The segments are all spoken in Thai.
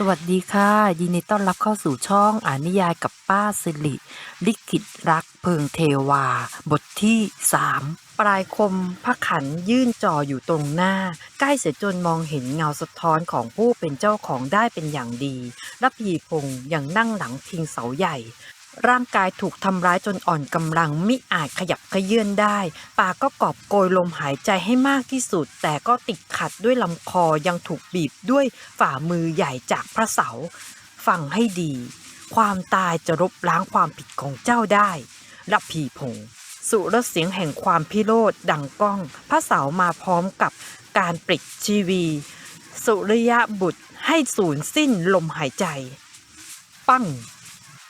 สวัสดีค่ะ ยินดีต้อนรับเข้าสู่ช่องอ่านนิยายกับป้าสิริลิขิตรักเพิงเทวา บทที่สามปลายคมพระขันยื่นจ่ออยู่ตรงหน้า ใกล้เสียจนมองเห็นเงาสะท้อนของผู้เป็นเจ้าของได้เป็นอย่างดีและพีพงษ์ยังนั่งหลังพิงเสาใหญ่ ร่างกายถูกทำร้ายจนอ่อนกำลังมิอาจขยับขยื่นได้ ปากก็กอบโกยลมหายใจให้มากที่สุด แต่ก็ติดขัดด้วยลำคอยังถูกบีบด้วยฝ่ามือใหญ่จากพระเสา ฟังให้ดี ความตายจะลบล้างความผิดของเจ้าได้ละพีพงสุรเสียงแห่งความพิโรธดังก้อง พระเสามาพร้อมกับการปลิดชีวี สุริยะบุตรให้สูญสิ้นลมหายใจ ปั้ง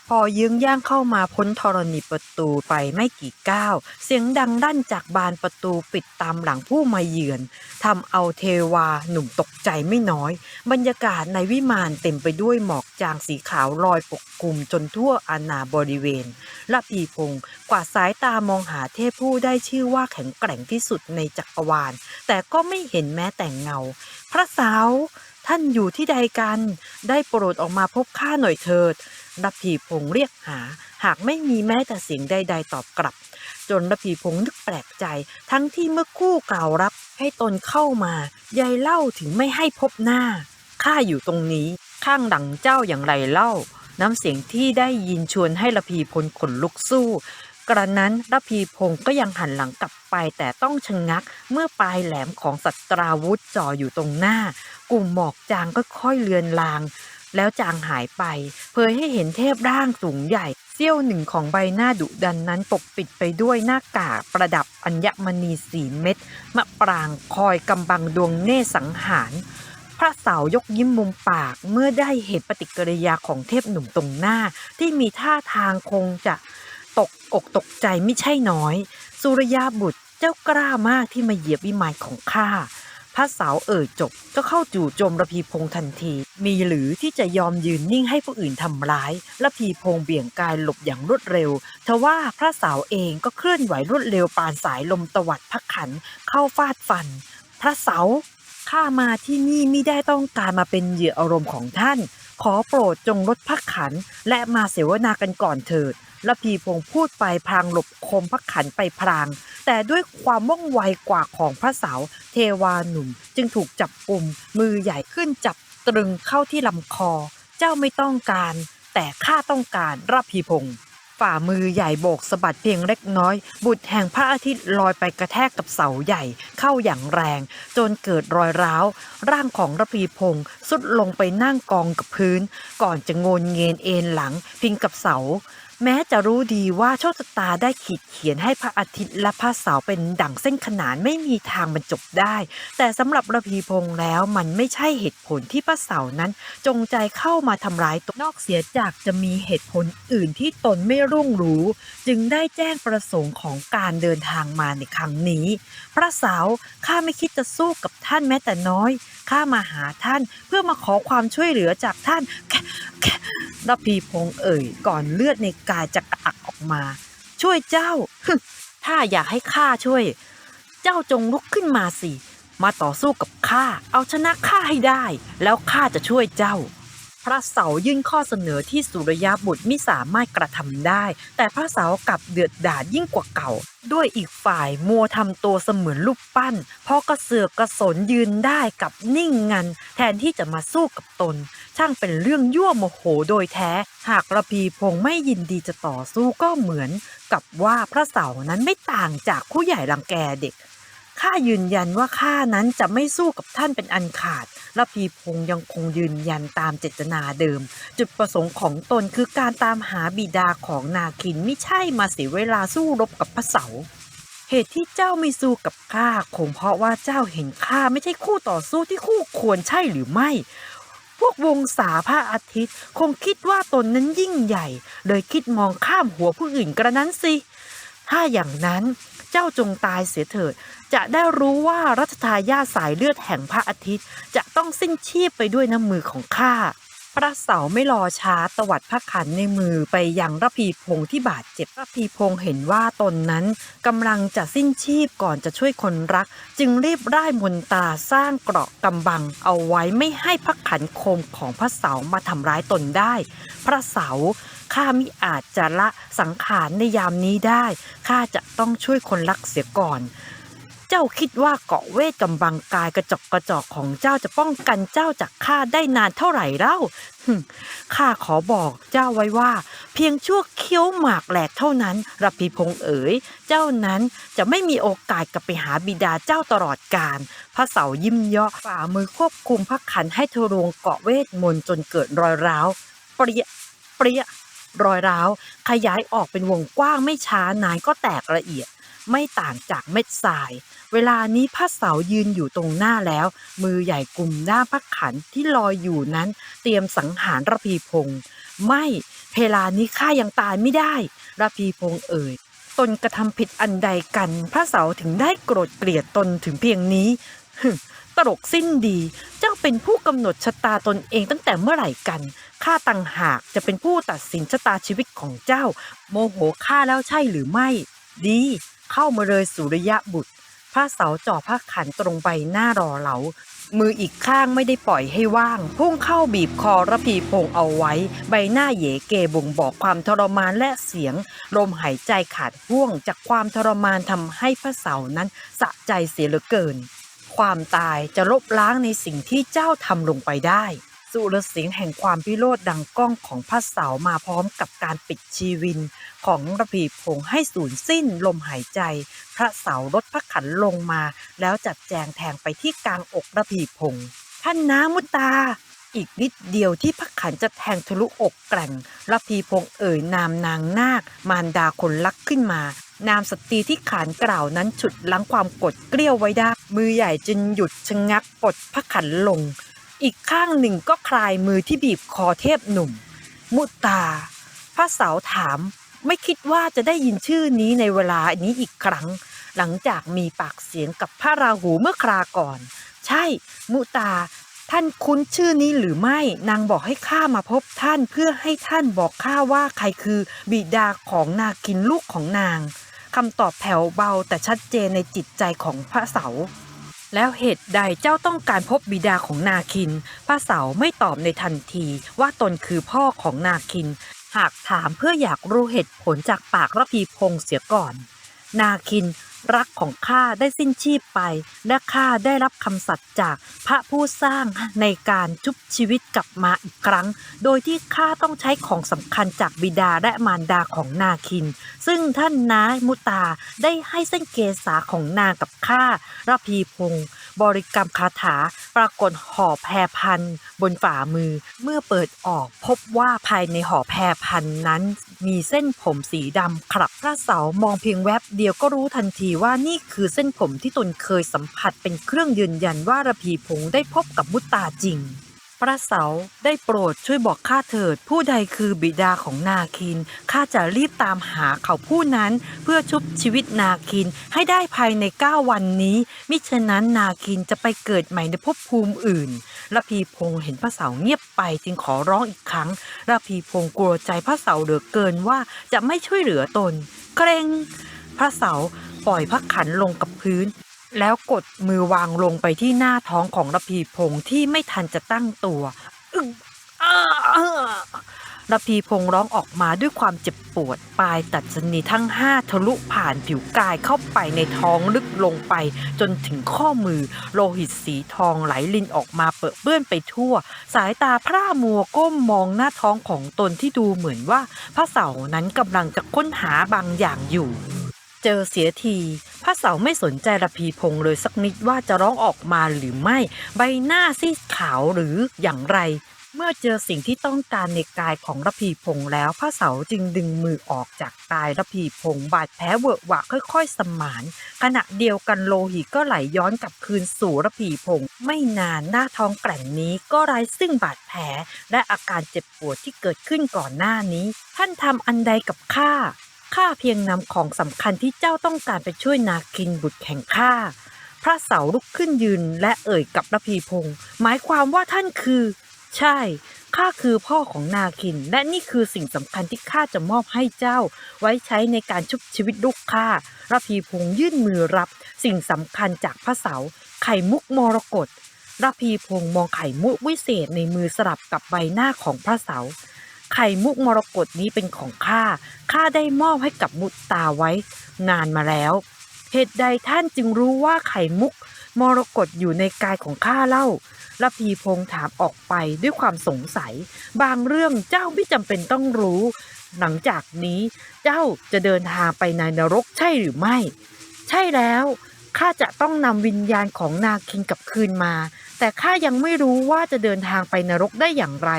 พอยืงย่างเข้ามาพ้นธรณีประตูไปไม่กี่ก้าว เสียงดังลั่นจากบานประตูปิดตามหลังผู้มาเยือนทำเอาเทวาหนุ่มตกใจไม่น้อย บรรยากาศในวิมานเต็มไปด้วยหมอกจางสีขาวลอยปกคลุมจนทั่วอาณาบริเวณละพีพงกว่าดสายตามองหาเทพผู้ได้ชื่อว่าแข็งแกร่งที่สุดในจักรวาล แต่ก็ไม่เห็นแม้แต่งเงา พระสาว ท่านอยู่ที่ใดกัน ได้โปรดออกมาพบข้าหน่อยเถิดระพีพงษ์เรียกหา หากไม่มีแม้แต่เสียงใด ๆ ตอบกลับ จนระพีพงษ์นึกแปลกใจ ทั้งที่เมื่อคู่กล่าวรับให้ตนเข้ามายายเล่าถึงไม่ให้พบหน้าข้าอยู่ตรงนี้ข้างดังเจ้าอย่างไรเล่า น้ำเสียงที่ได้ยินชวนให้ระพีพลขนลุกสู้ กระนั้นระพีพงศ์ก็ยังหันหลังกลับไปแต่ต้องชะงงักเมื่อปลายแหลมของสัตราวุธจ่ออยู่ตรงหน้า กลุ่มหมอกจางก็ค่อยเลือนลาง แล้วจางหายไป เผยให้เห็นเทพร่างสูงใหญ่เสี้ยวหนึ่งของใบหน้าดุดันนั้นปกปิดไปด้วยหน้ากากประดับอัญมณีสีเม็ดมะปรางคอยกำบังดวงเนตรสังหาร พระเสายกยิ้มมุมปากเมื่อได้เห็นปฏิกิริยาของเทพหนุ่มตรงหน้าที่มีท่าทางคงจะ อกตกใจไม่ใช่น้อย สุริยาบุตรเจ้ากล้ามากที่มาเหยียบวิมานของข้าพระสาวเอ่ยจบก็เข้าจู่โจมระพีพงทันที มีหรือที่จะยอมยืนนิ่งให้ผู้อื่นทำร้ายระพีพงเบี่ยงกายหลบอย่างรวดเร็วทว่าพระสาวเองก็เคลื่อนไหวรวดเร็วปานสายลมตวัดพักขันเข้าฟาดฟัน พระเสาข้ามาที่นี่ไม่ได้ต้องการมาเป็นเหยื่ออารมณ์ของท่าน ขอโปรดจงลดพักขันและมาเสวนากันก่อนเถิด ระพีพงษ์พูดไปพลางหลบคมพักขันไปพลาง แต่ด้วยความว่องไวกว่าของพระเสาเทวาหนุ่มจึงถูกจับกลุ่มมือใหญ่ขึ้นจับตรึงเข้าที่ลำคอ เจ้าไม่ต้องการ แต่ข้าต้องการระพีพงษ์ฝ่ามือใหญ่โบกสะบัดเพียงเล็กน้อย บุตรแห่งพระอาทิตย์ลอยไปกระแทกกับเสาใหญ่เข้าอย่างแรง จนเกิดรอยร้าว ร่างของระพีพงษ์สุดลงไปนั่งกองกับพื้น ก่อนจะงนเงียนเอ็นหลังพิงกับเสา แม้จะรู้ดีว่าโชคชะตาได้ขีดเขียนให้พระอาทิตย์และพระเสาร์เป็นดั่งเส้นขนานไม่มีทางบรรจบได้ แต่สำหรับระพีพงษ์แล้วมันไม่ใช่เหตุผลที่พระเสาร์นั้น จงใจเข้ามาทำร้ายตนนอกเสียจากจะมีเหตุผลอื่นที่ตนไม่รุ่งรู้ จึงได้แจ้งประสงค์ของการเดินทางมาในครั้งนี้ พระเสาร์ข้าไม่คิดจะสู้กับท่านแม้แต่น้อยข้ามาหาท่านเพื่อมาขอความช่วยเหลือจากท่านแค่ แค่ระพีพงษ์เอ่ยก่อนเลือดในกายจะกระอักออกมา ช่วยเจ้า ถ้าอยากให้ข้าช่วย เจ้าจงลุกขึ้นมาสิ มาต่อสู้กับข้า เอาชนะข้าให้ได้ แล้วข้าจะช่วยเจ้า พระเสายื่นข้อเสนอที่สุริยบุตรไม่สามารถกระทำได้ แต่พระเสากลับเดือดดาลยิ่งกว่าเก่า ด้วยอีกฝ่ายมัวทำตัวเสมือนลูกปั้นพอกระเสือกกระสนยืนได้กับนิ่งงัน แทนที่จะมาสู้กับตน ช่างเป็นเรื่องยั่วโมโหโดยแท้ หากระพีพงไม่ยินดีจะต่อสู้ก็เหมือน กับว่าพระเสานั้นไม่ต่างจากผู้ใหญ่รังแกเด็ก ข้ายืนยันว่าข้านั้นจะไม่สู้กับท่านเป็นอันขาดระพีพงษ์ยังคงยืนยันตามเจตนาเดิม จุดประสงค์ของตนคือการตามหาบิดาของนาคินไม่ใช่มาเสียเวลาสู้รบกับพระเสาเหตุที่เจ้าไม่สู้กับข้าคงเพราะว่าเจ้าเห็นข้าไม่ใช่คู่ต่อสู้ที่คู่ควรใช่หรือไม่ พวกวงศาพระอาทิตย์ คงคิดว่าตนนั้นยิ่งใหญ่ เลยคิดมองข้ามหัวผู้อื่นกระนั้นสิ ถ้าอย่างนั้น เจ้าจงตายเสียเถิด จะได้รู้ว่ารัชทายาสายเลือดแห่งพระอาทิตย์ จะต้องสิ้นชีพไปด้วยน้ำมือของข้าพระเสาไม่รอช้าตวัดพระขันในมือไปยังระพีพงษ์ที่บาดเจ็บระพีพงษ์เห็นว่าตนนั้นกำลังจะสิ้นชีพก่อนจะช่วยคนรัก จึงรีบร่ายมนตราสร้างเกราะกำบัง เอาไว้ไม่ให้พระขันคมของพระเสามาทำร้ายตนได้ พระเสา ข้ามิอาจจะละสังขารในยามนี้ได้ ข้าจะต้องช่วยคนรักเสียก่อน เจ้าคิดว่าเกาะเวทกำบังกายกระจกกระจอกของเจ้าจะป้องกันเจ้าจากข้าได้นานเท่าไหร่เล่าข้าขอบอกเจ้าไว้ว่า เพียงชั่วเคี้ยวหมากแหลกเท่านั้นรพีพงเอ๋ย เจ้านั้นจะไม่มีโอกาสกลับไปหาบิดาเจ้าตลอดกาลพระเสายิ้มเยาะฝ่ามือควบคุมพระขันให้ทะลวงเกาะเวทมนต์จนเกิดรอยร้าว เปรี้ยเปรี้ย รอยร้าว ขยายออกเป็นวงกว้างไม่ช้านายก็แตกละเอียด ไม่ต่างจากเม็ดทราย เวลานี้พระเสายืนอยู่ตรงหน้าแล้ว มือใหญ่กลุ่มหน้าพระขันที่ลอยอยู่นั้น เตรียมสังหารระพีพงษ์ไม่เวลานี้ข้ายังตายไม่ได้ระพีพงษ์เอ่ยตนกระทำผิดอันใดกัน พระเสาถึงได้โกรธเกลียดตนถึงเพียงนี้ฮึตลกสิ้นดี เจ้า เป็นผู้กำหนดชะตาตนเองตั้งแต่เมื่อไหร่กัน ข้าต่างหากจะเป็นผู้ตัดสินชะตาชีวิตของเจ้า โมโหข้าแล้วใช่หรือไม่ ดี เข้ามาเลยสุริยะบุตร พระเสาจ่อพระขันตรงใบหน้ารอเหลา มืออีกข้างไม่ได้ปล่อยให้ว่าง พุ่งเข้าบีบคอระพีพงเอาไว้ ใบหน้าเหยเกบ่งบอกความทรมานและเสียง ลมหายใจขาดห่วงจากความทรมานทำให้พระเสานั้นสะใจเสียเหลือเกิน ความตายจะลบล้างในสิ่งที่เจ้าทำลงไปได้ สุรเสียงแห่งความพิโรธดังก้องของพระเสามาพร้อมกับการปิดชีวิน ของระพีพงษ์ให้สูญสิ้นลมหายใจ พระเสาลดพระขันลงมา แล้วจัดแจงแทงไปที่กลางอกระพีพงษ์ท่านน้ามุตา อีกนิดเดียวที่พระขันจะแทงทะลุอกแกร่งระพีพงเอ่ยนามนางนาค มารดาคนรักขึ้นมา นามสตรีที่ขานกล่าวนั้นฉุดลังความกดเกลี้ยวไว้ได้ มือใหญ่จึงหยุดชะงักปลดพระขันลง อีกข้างหนึ่งก็คลายมือที่บีบคอเทพหนุ่ม มุตา พระสาวถาม ไม่คิดว่าจะได้ยินชื่อนี้ในเวลานี้อีกครั้ง หลังจากมีปากเสียงกับพระราหูเมื่อคราก่อน ใช่ มุตา ท่านคุ้นชื่อนี้หรือไม่ นางบอกให้ข้ามาพบท่านเพื่อให้ท่านบอกข้าว่าใครคือบิดาของนาคินลูกของนางคำตอบแผ่วเบาแต่ชัดเจนในจิตใจของพระเสา แล้วเหตุใดเจ้าต้องการพบบิดาของนาคิน พระเสาไม่ตอบในทันทีว่าตนคือพ่อของนาคิน หากถามเพื่ออยากรู้เหตุผลจากปากระพีพงษ์เสียก่อน นาคิน รักของข้าได้สิ้นชีพไป และข้าได้รับคำสัตย์จากพระผู้สร้างในการชุบชีวิตกลับมาอีกครั้ง โดยที่ข้าต้องใช้ของสำคัญจากบิดาและมารดาของนาคิน ซึ่งท่านน้ามุตาได้ให้เส้นเกษาของนางกับข้าระพีพงศ์บริกรรมคาถาปรากฏห่อแพรพันบนฝ่ามือ เมื่อเปิดออกพบว่าภายในห่อแพรพันนั้น มีเส้นผมสีดำขรับพระเสามองเพียงแวบเดียวก็รู้ทันทีว่านี่คือเส้นผมที่ตนเคยสัมผัสเป็นเครื่องยืนยันว่าระพีพงศ์ได้พบกับมุตตาจริง พระเสาได้โปรดช่วยบอกข้าเถิด ผู้ใดคือบิดาของนาคินข้าจะรีบตามหาเขาผู้นั้นเพื่อชุบชีวิตนาคินให้ได้ภายในเก้าวันนี้ มิฉะนั้นนาคินจะไปเกิดใหม่ในภพภูมิอื่นระพีพงศ์เห็นพระเสาเงียบไปจึงขอร้องอีกครั้งระพีพงศ์กลัวใจพระเสาเหลือเกินว่าจะไม่ช่วยเหลือตน เกรงพระเสาปล่อยพระขันลงกับพื้น แล้วกดมือวางลงไปที่หน้าท้องของระพีพงษ์ที่ไม่ทันจะตั้งตัวอึ๊งอ้าระพีพงษ์ร้องออกมาด้วยความเจ็บปวด ปลายตัดสนีทั้งห้าทะลุผ่านผิวกายเข้าไปในท้องลึกลงไป จนถึงข้อมือ โลหิตสีทองไหลลินออกมาเปื้อเปื้อนไปทั่ว สายตาพร่ามัวก้มมองหน้าท้องของตนที่ดูเหมือนว่าพระเสานั้นกำลังจะค้นหาบางอย่างอยู่ เจอเสียทีพระเสาไม่สนใจระพีพงษ์เลยสักนิดว่าจะร้องออกมาหรือไม่ ใบหน้าซีดขาวหรืออย่างไร เมื่อเจอสิ่งที่ต้องการในกายของระพีพงษ์แล้วพระเสาจึงดึงมือออกจากกายระพีพงษ์บาดแผลเวอะหวะค่อยๆ สมาน ขณะเดียวกันโลหิตก็ไหลย้อนกลับคืนสู่ระพีพงษ์ไม่นานหน้าท้องแกร่งนี้ก็ไร้ซึ่งบาดแผลและอาการเจ็บปวดที่เกิดขึ้นก่อนหน้านี้ ท่านทำอันใดกับข้า ข้าเพียงนำของสำคัญที่เจ้าต้องการไปช่วยนาคินบุตรแห่งข้าพระเสาลุกขึ้นยืนและเอ่ยกับระพีพงศ์หมายความว่าท่านคือ ใช่ข้าคือพ่อของนาคิน และนี่คือสิ่งสำคัญที่ข้าจะมอบให้เจ้า ไว้ใช้ในการชุบชีวิตลูกข้าระพีพงษ์ยื่นมือรับสิ่งสำคัญจากพระเสาไข่มุกมรกตระพีพงษ์มองไข่มุกวิเศษในมือสลับกับใบหน้าของพระเสา ไข่มุกมรกตนี้เป็นของข้า ข้าได้มอบให้กับมุตตาไว้ นานมาแล้ว เหตุใดท่านจึงรู้ว่าไข่มุกมรกตอยู่ในกายของข้าเล่าระพีพงษ์ถามออกไปด้วยความสงสัย บางเรื่องเจ้าไม่จำเป็นต้องรู้ หลังจากนี้เจ้าจะเดินทางไปในนรกใช่หรือไม่ ใช่แล้ว ข้าจะต้องนำวิญญาณของนาคินกลับคืนมา แต่ข้ายังไม่รู้ว่าจะเดินทางไปนรกได้อย่างไร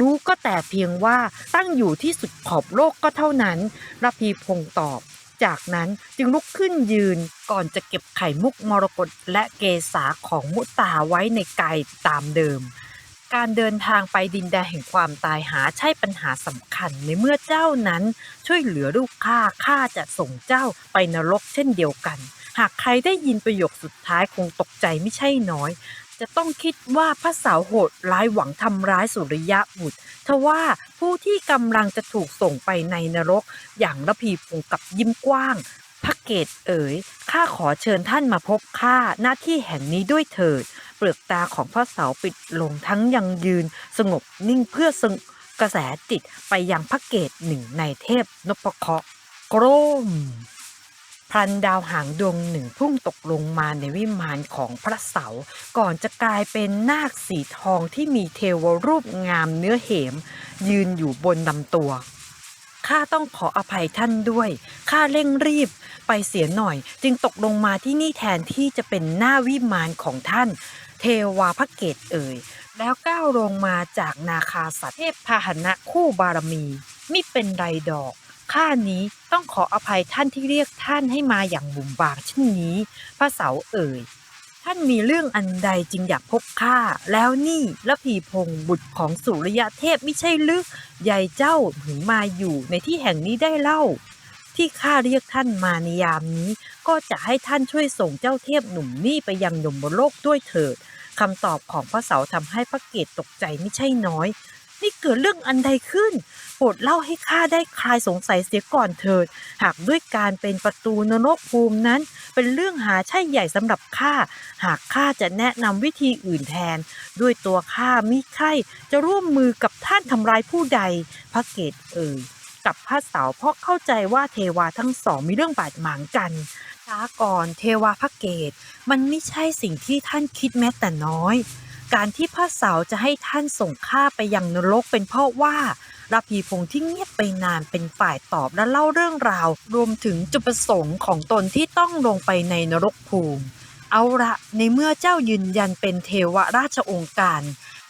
รู้ก็แต่เพียงว่าตั้งอยู่ที่สุดขอบโลกก็เท่านั้นระพีพงษ์ตอบ จากนั้นจึงลุกขึ้นยืนก่อนจะเก็บไข่มุกมรกตและเกษาของมุตาไว้ในกายตามเดิมการเดินทางไปดินแดนแห่งความตายหาใช่ปัญหาสำคัญในเมื่อเจ้านั้น ช่วยเหลือลูกข้าข้าจะส่งเจ้าไปนรกเช่นเดียวกัน หากใครได้ยินประโยคสุดท้ายคงตกใจไม่ใช่น้อย จะต้องคิดว่าพระสาวโหดร้ายหวังทำร้ายสุริยะบุตรทว่าผู้ที่กำลังจะถูกส่งไปในนรก อย่างระพีพงกับยิ้มกว้าง พระเกตเอ๋ยข้าขอเชิญท่านมาพบข้าหน้าที่แห่งนี้ด้วยเถิด เปลือกตาของพระเสาปิดลงทั้งยังยืน สงบนิ่งเพื่อสงกระแสจิตไปยังพระเกตหนึ่งในเทพนพเคราะห์โกรม พลันดาวหางดวงหนึ่งพุ่งตกลงมาในวิมานของพระเสา ก่อนจะกลายเป็นนาคสีทองที่มีเทวรูปงามเนื้อเหม ยืนอยู่บนลำตัวข้าต้องขออภัยท่านด้วย ข้าเร่งรีบไปเสียหน่อย จึงตกลงมาที่นี่แทนที่จะเป็นหน้าวิมานของท่าน เทวาพระเกตเอ่ย แล้วก้าวลงมาจากนาคาสัตว์เทพพาหนะคู่บารมี ไมิเป็นไรดอก ข้านี้ต้องขออภัยท่านที่เรียกท่านให้มาอย่างบุ่มบามเช่นนี้พระเสาเอ่ย ท่านมีเรื่องอันใดจึงอยากพบข้าแล้วนี่ละพีพงศ์บุตรของสุริยะเทพไม่ใช่ลึกยายเจ้าถึงมาอยู่ในที่แห่งนี้ได้เล่า ที่ข้าเรียกท่านมาในยามนี้ ก็จะให้ท่านช่วยส่งเจ้าเทพหนุ่มนี่ไปยังยมโลกด้วยเถิดคำตอบของพระเสาทำให้พระเกตตกใจไม่ใช่น้อย นี่เกิดเรื่องอันใดขึ้น โปรดเล่าให้ข้าได้คลายสงสัยเสียก่อนเถิด หากด้วยการเป็นประตูนรกภูมินั้น เป็นเรื่องหาใช่ใหญ่สำหรับข้า หากข้าจะแนะนำวิธีอื่นแทน ด้วยตัวข้ามิใช่จะร่วมมือกับท่านทำร้ายผู้ใด พระเกตเอ่ยกับพระเสาเพราะเข้าใจว่าเทวาทั้งสองมีเรื่องบาดหมางกันช้าก่อนเทวาพระเกต มันไม่ใช่สิ่งที่ท่านคิดแม้แต่น้อย การที่พระเสาจะให้ท่านส่งข้าไปยังนรกเป็นเพราะว่าราพีพงษ์ที่เงียบไปนานเป็นฝ่ายตอบและเล่าเรื่องราว รวมถึงจุดประสงค์ของตนที่ต้องลงไปในนรกภูมิ เอาละในเมื่อเจ้ายืนยันเป็นเทวราชองค์การ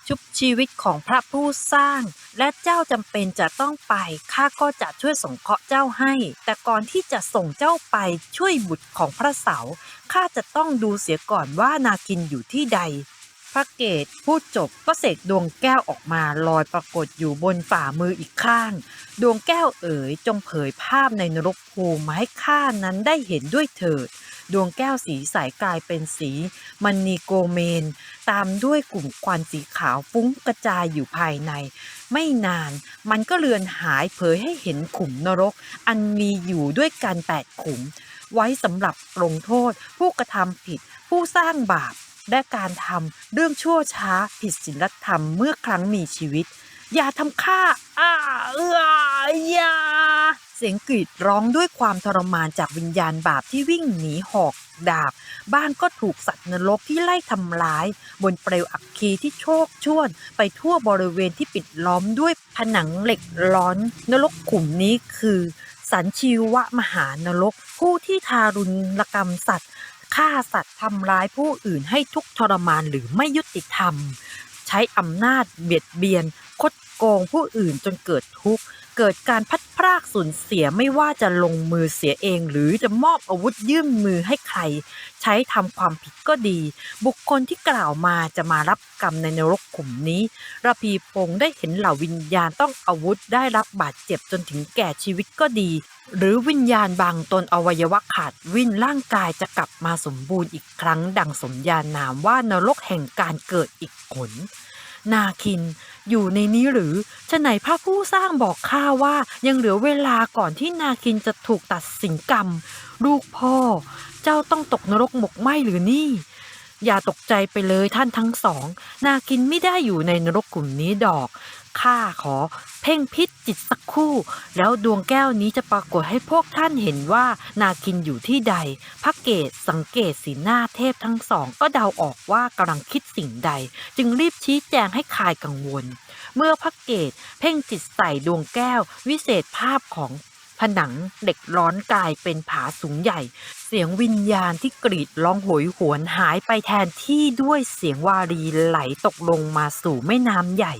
ชุบชีวิตของพระผู้สร้าง และเจ้าจำเป็นจะต้องไปข้าก็จะช่วยสงเคราะห์เจ้าให้ แต่ก่อนที่จะส่งเจ้าไปช่วยบุตรของพระเสาข้าจะต้องดูเสียก่อนว่านาคินอยู่ที่ใด พระเกตพูดจบก็เสกดวงแก้วออกมาลอยปรากฏอยู่บนฝ่ามืออีกข้าง ดวงแก้วเอ๋ยจงเผยภาพในนรกภูมิมาให้ข้านั้นได้เห็นด้วยเถิด ดวงแก้วสีใสกลายเป็นสีมันนีโกเมน ตามด้วยกลุ่มควันสีขาวฟุ้งกระจายอยู่ภายใน ไม่นานมันก็เลือนหายเผยให้เห็นขุมนรก อันมีอยู่ด้วยกันแปดขุม ไว้สำหรับลงโทษผู้กระทำผิดผู้สร้างบาป และการทำเรื่องชั่วช้าผิดศีลธรรมเมื่อครั้งมีชีวิต อย่าทำข้าอ้าเอื้ออย่าเสียงกรีดร้องด้วยความทรมานจากวิญญาณบาปที่วิ่งหนีหอกดาบ บ้านก็ถูกสัตว์นรกที่ไล่ทำร้าย บนเปลวอัคคีที่โชกช่วน ไปทั่วบริเวณที่ปิดล้อมด้วยผนังเหล็กร้อน นรกขุมนี้คือ สันชีวะมหานรก ผู้ที่ทารุณกรรมสัตว์ ฆ่าสัตว์ทำร้ายผู้อื่นให้ทุกทรมานหรือไม่ยุติธรรม ใช้อำนาจเบียดเบียน คดโกงผู้อื่นจนเกิดทุกข์ เกิดการพัดพรากสูญเสียไม่ว่าจะลงมือเสียเอง หรือจะมอบอาวุธยื่นมือให้ใคร ใช้ทำความผิดก็ดี บุคคลที่กล่าวมาจะมารับกรรมในนรกขุมนี้ระพีพงษ์ได้เห็นเหล่าวิญญาณต้องอาวุธได้รับบาดเจ็บจนถึงแก่ชีวิตก็ดี หรือวิญญาณบางตนอวัยวะขาดวิ่นร่างกายจะกลับมาสมบูรณ์อีกครั้ง ดังสมญานามว่านรกแห่งการเกิดอีกผล นาคิน อยู่ในนี้หรือฉะไหนพระผู้สร้างบอกข้าว่ายังเหลือเวลาก่อนที่นาคินจะถูกตัดสินกรรม ลูกพ่อ เจ้าต้องตกนรกหมกไหมหรือนี่ อย่าตกใจไปเลยท่านทั้งสอง นาคินไม่ได้อยู่ในนรกกลุ่มนี้ดอก ข้าขอเพ่งพิษจิตสักคู่ แล้วดวงแก้วนี้จะปรากฏให้พวกท่านเห็นว่านาคินอยู่ที่ใด พระเกศสังเกตสีหน้าเทพทั้งสอง ก็เดาออกว่ากำลังคิดสิ่งใด จึงรีบชี้แจงให้คลายกังวล เมื่อพระเกศเพ่งจิตใส่ดวงแก้ว วิเศษภาพของผนังเด็กร้อนกลายเป็นผาสูงใหญ่ สียงวิญญาณที่กรีดร้องโหยหวนหายไปแทนที่ด้วยเสียงวารีไหลตกลงมาสู่แม่น้ำใหญ่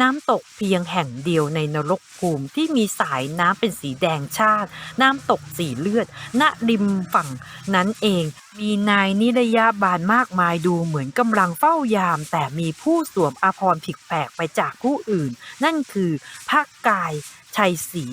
น้ำตกเพียงแห่งเดียวในนรกภูมิที่มีสายน้ำเป็นสีแดงชาติ น้ำตกสีเลือด ณ ริมฝั่งนั้นเอง มีนายนิรยาบาลมากมายดูเหมือนกำลังเฝ้ายาม แต่มีผู้สวมอาภรณ์ผิดแปลกไปจากผู้อื่น นั่นคือพระกายชัยศรี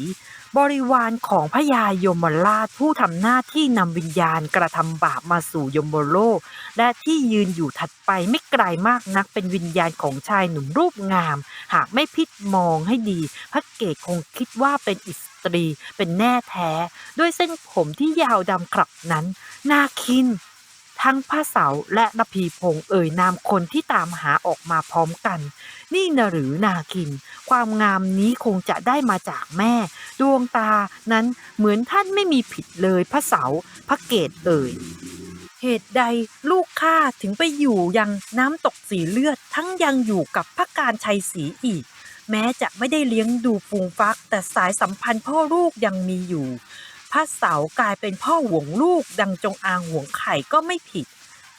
บริวารของพระยายมราชผู้ทำหน้าที่นำวิญญาณกระทำบาปมาสู่ยมโลก และที่ยืนอยู่ถัดไปไม่ไกลมากนักเป็นวิญญาณของชายหนุ่มรูปงาม หากไม่พิจมองให้ดี พระเกศคงคิดว่าเป็นอิสตรีเป็นแน่แท้ ด้วยเส้นผมที่ยาวดำขลับนั้น นาคิน ทั้งพระเสาและระพีพงษ์เอ่ยนามคนที่ตามหาออกมาพร้อมกัน นี่นะหรือนาคิน ความงามนี้คงจะได้มาจากแม่ ดวงตานั้นเหมือนท่านไม่มีผิดเลยพระเสาพระเกตเอ่ยเหตุใดลูกข้าถึงไปอยู่ยังน้ำตกสีเลือดทั้งยังอยู่กับพระการชัยศรีอีก แม้จะไม่ได้เลี้ยงดูฟูงฟัก แต่สายสัมพันธ์พ่อลูกยังมีอยู่ ระเสากลายเป็นพ่อห่วงลูกดังจงอางห่วงไข่ก็ไม่ผิด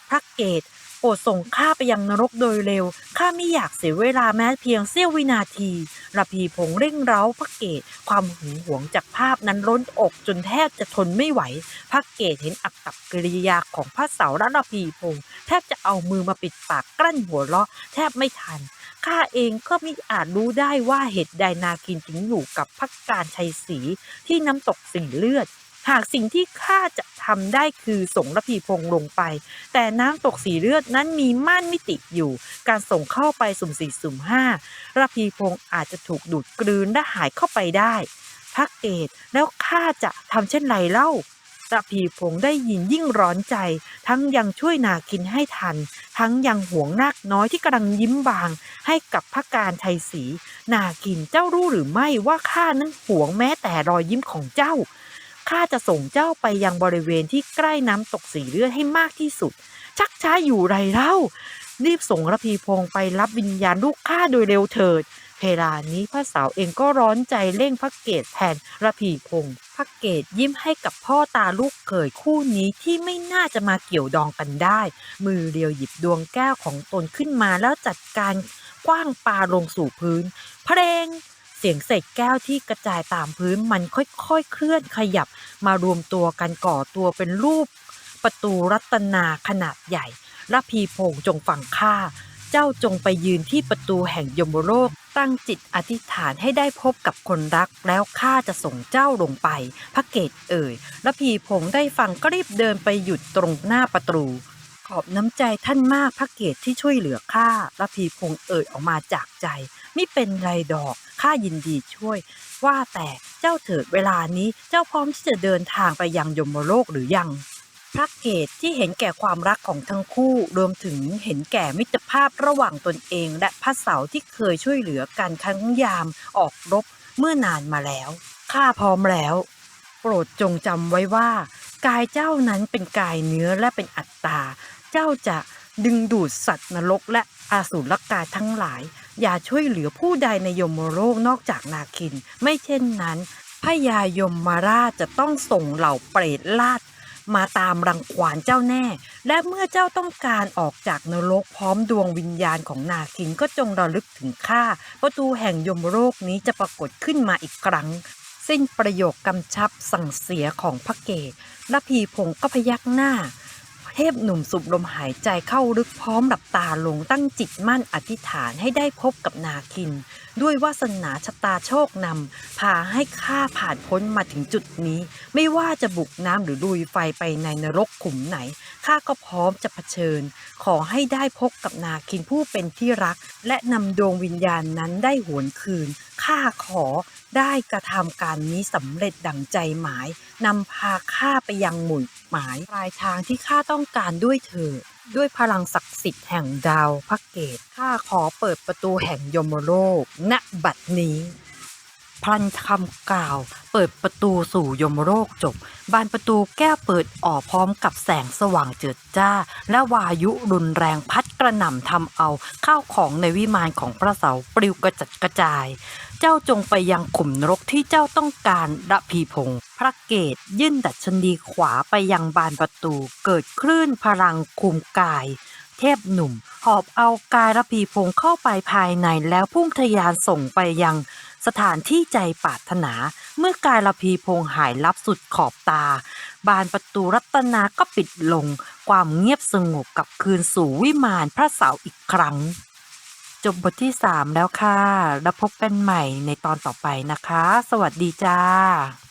พระเกต โปรดส่งข้าไปยังนรกโดยเร็ว ข้าไม่อยากเสียเวลาแม้เพียงเสี้ยววินาทีระพีพงษ์เร่งเร้าพระเกต ความหึงหวงจากภาพนั้นล้นอกจนแทบจะทนไม่ไหว พระเกตเห็นอักตับกิริยาของพระเสาและระพีพงษ์แทบจะเอามือมาปิดปากกลั้นหัวเราะแทบไม่ทัน ข้าเองก็ไม่อาจรู้ได้ว่าเหตุใดนาคินถึงอยู่กับพักการชัยศรีที่น้ำตกสีเลือด หากสิ่งที่ข้าจะทำได้คือส่งระพีพงษ์ลงไป แต่น้ำตกสีเลือดนั้นมีม่านมิติอยู่ การส่งเข้าไปสุ่มสี่สุ่มห้าระพีพงษ์อาจจะถูกดูดกลืนและหายเข้าไปได้พักเกตแล้วข้าจะทำเช่นไรเล่าระพีพงษ์ได้ยินยิ่งร้อนใจ ทั้งยังช่วยนาคินให้ทัน ทั้งยังห่วงนาคน้อยที่กำลังยิ้มบาง ให้กับพระการชัยศรีนาคินเจ้ารู้หรือไม่ว่าข้านั้นห่วงแม้แต่รอยยิ้มของเจ้า ข้าจะส่งเจ้าไปยังบริเวณที่ใกล้น้ำตกสีเลือดให้มากที่สุด ชักช้าอยู่ไรเล่า รีบส่งระพีพงษ์ไปรับวิญญาณลูกข้าโดยเร็วเถิดเวลานี้พระสาวเองก็ร้อนใจเร่งพระเกศแทนระพีพงษ์พระเกศยิ้มให้กับพ่อตาลูกเขยคู่นี้ที่ไม่น่าจะมาเกี่ยวดองกันได้ มือเรียวหยิบดวงแก้วของตนขึ้นมาแล้วจัดการคว้างปาลงสู่พื้น เพลง เสียงเศษแก้วที่กระจายตามพื้นมันค่อยๆ เคลื่อนขยับมารวมตัวกันก่อตัวเป็นรูป ประตูรัตนาขนาดใหญ่ระพีพงษ์จงฟังข้าเจ้าจงไปยืนที่ประตูแห่งยมโลก ตั้งจิตอธิษฐานให้ได้พบกับคนรัก แล้วข้าจะส่งเจ้าลงไป พระเกตเอ่ยระพีพงษ์ได้ฟังก็รีบเดินไปหยุดตรงหน้าประตูขอบน้ำใจท่านมากพระเกตที่ช่วยเหลือข้าระพีพงษ์เอ่ยออกมาจากใจ ไม่เป็นไรดอก ข้ายินดีช่วย ว่าแต่เจ้าเถิดเวลานี้เจ้าพร้อมที่จะเดินทางไปยังยมโลกหรือยัง พระเกตที่เห็นแก่ความรักของทั้งคู่ รวมถึงเห็นแก่มิตรภาพระหว่างตนเอง และพระเสาที่เคยช่วยเหลือกันทั้งยามออกรบเมื่อนานมาแล้วข้าพร้อมแล้ว โปรดจงจำไว้ว่า กายเจ้านั้นเป็นกายเนื้อและเป็นอัตตา เจ้าจะดึงดูดสัตว์นรกและอาสูรกายทั้งหลาย อย่าช่วยเหลือผู้ใดในยมโลกนอกจากนาคิน ไม่เช่นนั้นพระยายมมาราชจะต้องส่งเหล่าเปรตลาดมาตามรังควานเจ้าแน่ และเมื่อเจ้าต้องการออกจากนรกพร้อมดวงวิญญาณของนาคินก็จงระลึกถึงข้าประตูแห่งยมโลกนี้จะปรากฏขึ้นมาอีกครั้ง สิ้นประโยคกำชับสั่งเสียของพระเกศระพีพงศ์ก็พยักหน้า ทพหนุ่มสูบลมหายใจเข้าลึกพร้อมหลับตาลงตั้งจิตมั่นอธิษฐานให้ได้พบกับนาคิน ด้วยวาสนาชะตาโชคนำพาให้ข้าผ่านพ้นมาถึงจุดนี้ ไม่ว่าจะบุกน้ำหรือลุยไฟไปในนรกขุมไหนข้าก็พร้อมจะเผชิญ ขอให้ได้พบกับนาคินผู้เป็นที่รัก และนำดวงวิญญาณนั้นได้หวนคืน ข้าขอได้กระทำการนี้สำเร็จดังใจหมายนำพาข้าไปยังหมุดหมายปลายทางที่ข้าต้องการด้วยเถิด ด้วยพลังศักดิ์สิทธิ์แห่งดาวพระเกตข้าขอเปิดประตูแห่งยมโลก ณ บัดนี้ พลันคำกล่าว เปิดประตูสู่ยมโลกจบ บานประตูแก้วเปิดออกพร้อมกับแสงสว่างเจิดจ้า และวายุรุนแรงพัดกระหน่ำทำเอาข้าวของในวิมานของพระเสาปลิวกระจัดกระจาย เจ้าจงไปยังขุมนรกที่เจ้าต้องการระพีพงศ์พระเกตยื่นดัชนีขวาไปยังบานประตู เกิดคลื่นพลังคุมกาย เทพหนุ่ม หอบเอากายระพีพงศ์เข้าไปภายในแล้วพุ่งทะยานส่งไปยังสถานที่ใจปรารถนา เมื่อกายระพีพงศ์หายลับสุดขอบตา บานประตูรัตนาก็ปิดลง ความเงียบสงบกับคืนสู่วิมานพระเสาอีกครั้ง จบบทที่ 3 แล้วค่ะ แล้วพบกันใหม่ในตอนต่อไปนะคะ สวัสดีจ้า